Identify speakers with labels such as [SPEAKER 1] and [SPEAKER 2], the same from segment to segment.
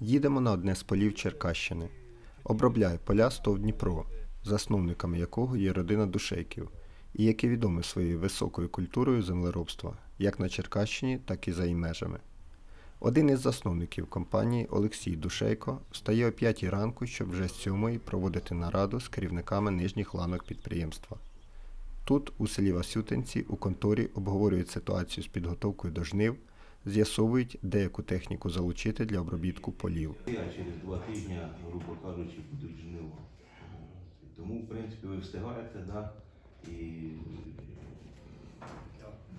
[SPEAKER 1] Їдемо на одне з полів Черкащини. Обробляє поля СТОВ Дніпро, засновниками якого є родина Душейків, і яке відоме своєю високою культурою землеробства, як на Черкащині, так і за її межами. Один із засновників компанії Олексій Душейко встає о 5 ранку, щоб вже з 7 проводити нараду з керівниками нижніх ланок підприємства. Тут, у селі Васютинці, у конторі обговорюють ситуацію з підготовкою до жнив, з'ясовують, деяку техніку залучити для обробітку полів.
[SPEAKER 2] А через два тижні, грубо кажучи, будуть жнива. Тому, в принципі, ви встигаєте, да? і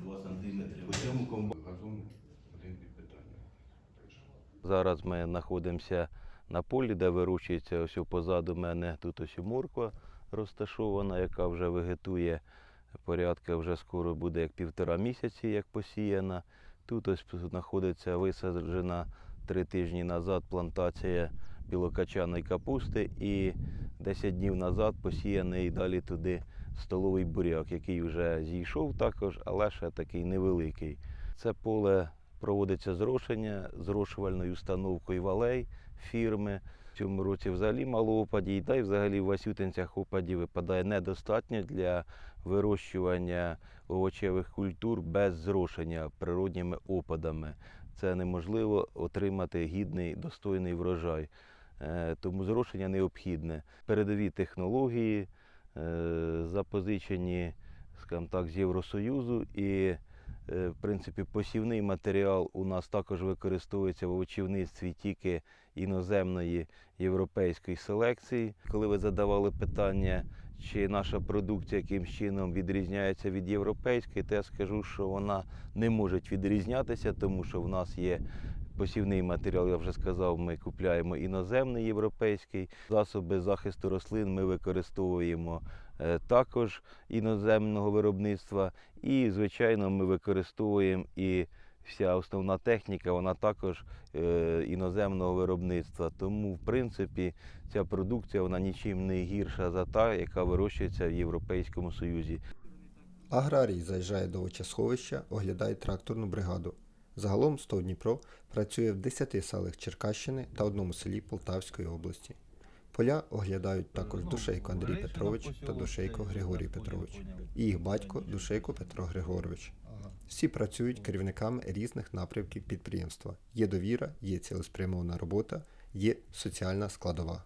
[SPEAKER 2] два сантиметри. По цьому
[SPEAKER 3] один питання.
[SPEAKER 2] Зараз ми знаходимося на полі, де вирощується ось позаду мене. Тут ось морква розташована, яка вже вегетує. Порядка вже скоро буде як півтора місяці, як посіяна. Тут ось знаходиться висаджена три тижні назад плантація білокачаної капусти і 10 днів назад посіяний далі туди столовий буряк, який вже зійшов також, але ще такий невеликий. Це поле проводиться зрошення зрошувальною установкою валей фірми. В цьому році взагалі мало опадів, та й взагалі в Васютинцях опадів випадає недостатньо для вирощування овочевих культур без зрошення природніми опадами. Це неможливо отримати гідний достойний врожай. Е, Тому зрошення необхідне. Передові технології е, запозичені скажімо так, з Євросоюзу і В принципі, посівний матеріал у нас також використовується в овочівництві тільки іноземної європейської селекції. Коли ви задавали питання, чи наша продукція якимсь чином відрізняється від європейської, то я скажу, що вона не може відрізнятися, тому що в нас є посівний матеріал, я вже сказав, ми купляємо іноземний європейський. Засоби захисту рослин ми використовуємо е, також іноземного виробництва. І, звичайно, ми використовуємо і вся основна техніка, вона також е, іноземного виробництва. Тому, в принципі, ця продукція вона нічим не гірша за та, яка вирощується в Європейському Союзі.
[SPEAKER 1] Аграрій заїжджає до овочесховища, оглядає тракторну бригаду. Загалом СТОВ Дніпро працює в 10 селах Черкащини та одному селі Полтавської області. Поля оглядають також Душейко Андрій Петрович та Душейко Григорій Петрович і їх батько Душейко Петро Григорович. Всі працюють керівниками різних напрямків підприємства. Є довіра, є цілеспрямована робота, є соціальна складова.